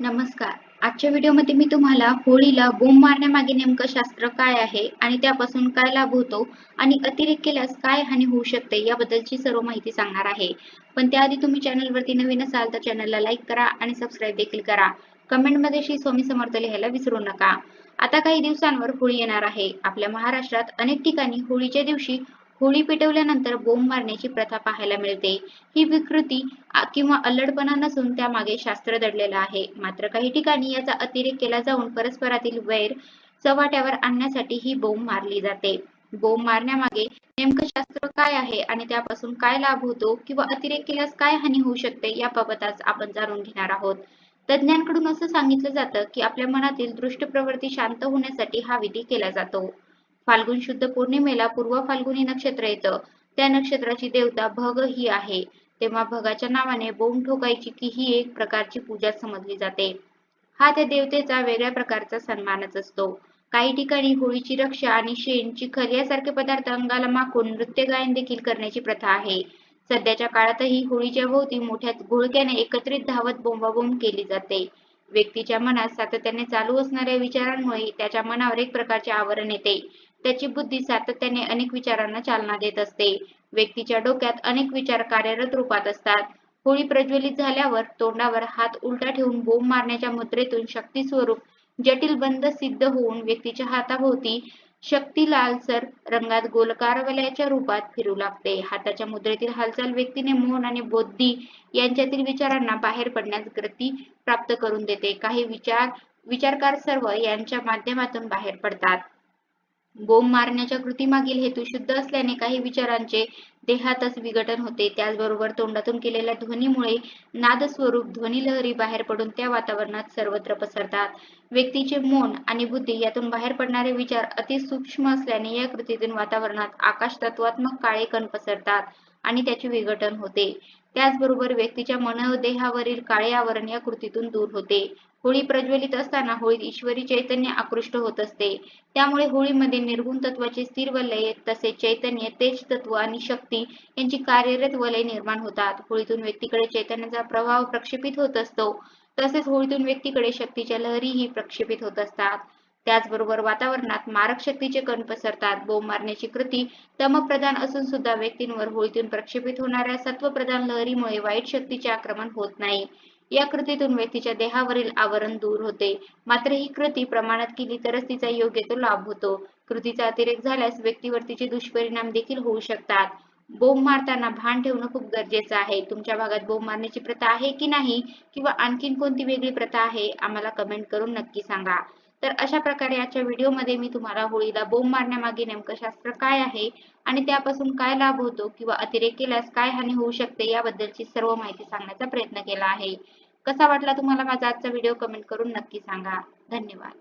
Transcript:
नमस्कार. आजच्या व्हिडिओमध्ये मी तुम्हाला होळीला बोंब मारण्यामागे नेमकं शास्त्र काय आहे आणि त्यापासून काय लाभ होतो आणि अतिरेक केल्यास काय हानी होऊ शकते याबद्दलची सर्व माहिती सांगणार आहे. पण त्याआधी तुम्ही चॅनलवरती नवीन असाल तर चॅनलला लाईक करा आणि सबस्क्राईब देखील करा. कमेंटमध्ये श्री स्वामी समर्थ लिहायला विसरू नका. आता काही दिवसांवर होळी येणार आहे. आपल्या महाराष्ट्रात अनेक ठिकाणी होळीच्या दिवशी होळी पेटवल्यानंतर बोंब मारण्याची प्रथा पाहायला मिळते. ही विकृती किंवा अल्लडपणा नसून त्यामागे शास्त्र दडलेलं आहे. मात्र काही ठिकाणी याचा अतिरेक केला जाऊन परस्परातील वैर चव्हाट्यावर आणण्यासाठी ही बोंब मारली जाते. बोंब मारण्यामागे नेमकं शास्त्र काय आहे आणि त्यापासून काय लाभ होतो किंवा अतिरेक केल्यास काय हानी होऊ शकते याबाबत आज आपण जाणून घेणार आहोत. तज्ज्ञांकडून असं सांगितलं जातं की आपल्या मनातील दृष्ट प्रवृत्ती शांत होण्यासाठी हा विधी केला जातो. फाल्गुन शुद्ध पौर्णिमेला पूर्व फाल्गुनी नक्षत्र येतं. त्या नक्षत्राची देवता भग ही आहे. तेव्हा भगाच्या नावाने बोंब ठोकायची की ही एक प्रकारची पूजा समजली जाते. हा त्या देवतेचा वेगळ्या प्रकारचा सन्मानच असतो. काही ठिकाणी होळीची रक्षा आणि शेण चिखल यासारखे पदार्थ अंगाला माखून नृत्य गायन देखील करण्याची प्रथा आहे. सध्याच्या काळातही होळीच्या भोवती मोठ्या घोळक्याने एकत्रित धावत बोंबाबोंब केली जाते. व्यक्तीच्या मनात सातत्याने चालू असणाऱ्या विचारांमुळे त्याच्या मनावर एक प्रकारचे आवरण येते. त्याची बुद्धी सातत्याने अनेक विचारांना चालना देत असते. व्यक्तीच्या डोक्यात अनेक विचार कार्यरत रूपात असतात. होळी प्रज्वलित झाल्यावर तोंडावर हात उलटा ठेवून बोंब मारण्याच्या मुद्रेतून शक्ती स्वरूप जटिल बंद सिद्ध होऊन व्यक्तीच्या हाताभोवती शक्ती लालसर रंगात गोलकार वलयाच्या रूपात फिरू लागते. हाताच्या मुद्रेतील हालचाल व्यक्तीने मोहन आणि बुद्धी यांच्यातील विचारांना बाहेर पडण्यास गती प्राप्त करून देते. काही विचार विचारकार सर्व यांच्या माध्यमातून बाहेर पडतात. बोंब मारण्याच्या कृतीमागील हेतू शुद्ध असल्याने काही विचारांचे देहातच विघटन होते. त्याचबरोबर तोंडातून केलेल्या ध्वनीमुळे नादस्वरूप ध्वनी लहरी बाहेर पडून त्या वातावरणात सर्वत्र पसरतात. व्यक्तीचे मन आणि बुद्धी यातून बाहेर पडणारे विचार अतिसूक्ष्म असल्याने या कृतीतून वातावरणात आकाश तत्वात्मक काळे कण पसरतात आणि त्याचे विघटन होते. त्याचबरोबर व्यक्तीच्या मनोदेहावरील काळे आवरण या कृतीतून दूर होते. होळी प्रज्वलित असताना होळीत ईश्वरी चैतन्य आकृष्ट होत असते. त्यामुळे होळीमध्ये निर्गुण तत्वाचे स्थिर वलय तसेच चैतन्य तेज तत्व आणि शक्ती यांची कार्यरत वलय निर्माण होतात. होळीतून व्यक्तीकडे चैतन्याचा प्रभाव प्रक्षेपित होत असतो. तसेच होळीतून व्यक्तीकडे शक्तीच्या लहरीही प्रक्षेपित होत असतात. त्याचबरोबर वातावरणात मारक शक्तीचे कण पसरतात. बोंब मारण्याची कृती तमप्रधान असून सुद्धा व्यक्तींवर होळीतून प्रक्षेपित होणाऱ्या सत्वप्रधान लहरीमुळे वाईट शक्तीचे आक्रमण होत नाही. या कृतीतून व्यक्तीच्या देहावरील आवरण दूर होते. मात्र ही कृती प्रमाणात केली तरच तिचा योग्य तो लाभ होतो. कृतीचा अतिरेक झाल्यास व्यक्तीवर तिचे दुष्परिणाम देखील होऊ शकतात. बोंब मारताना भान ठेवणं खूप गरजेचं आहे. तुमच्या भागात बोंब मारण्याची प्रथा आहे की नाही? किंवा आणखीन कोणती वेगळी प्रथा आहे? आम्हाला कमेंट करून नक्की सांगा. तर अशा प्रकारे आजच्या व्हिडिओमध्ये मी तुम्हाला होळीला बोंब मारण्यामागे नेमकं शास्त्र काय आहे आणि त्यापासून काय लाभ होतो किंवा अतिरेक केल्यास काय हानी होऊ शकते याबद्दलची सर्व माहिती सांगण्याचा प्रयत्न केला आहे. कसा वाटला तुम्हाला माझा आजचा व्हिडिओ कमेंट करून नक्की सांगा. धन्यवाद.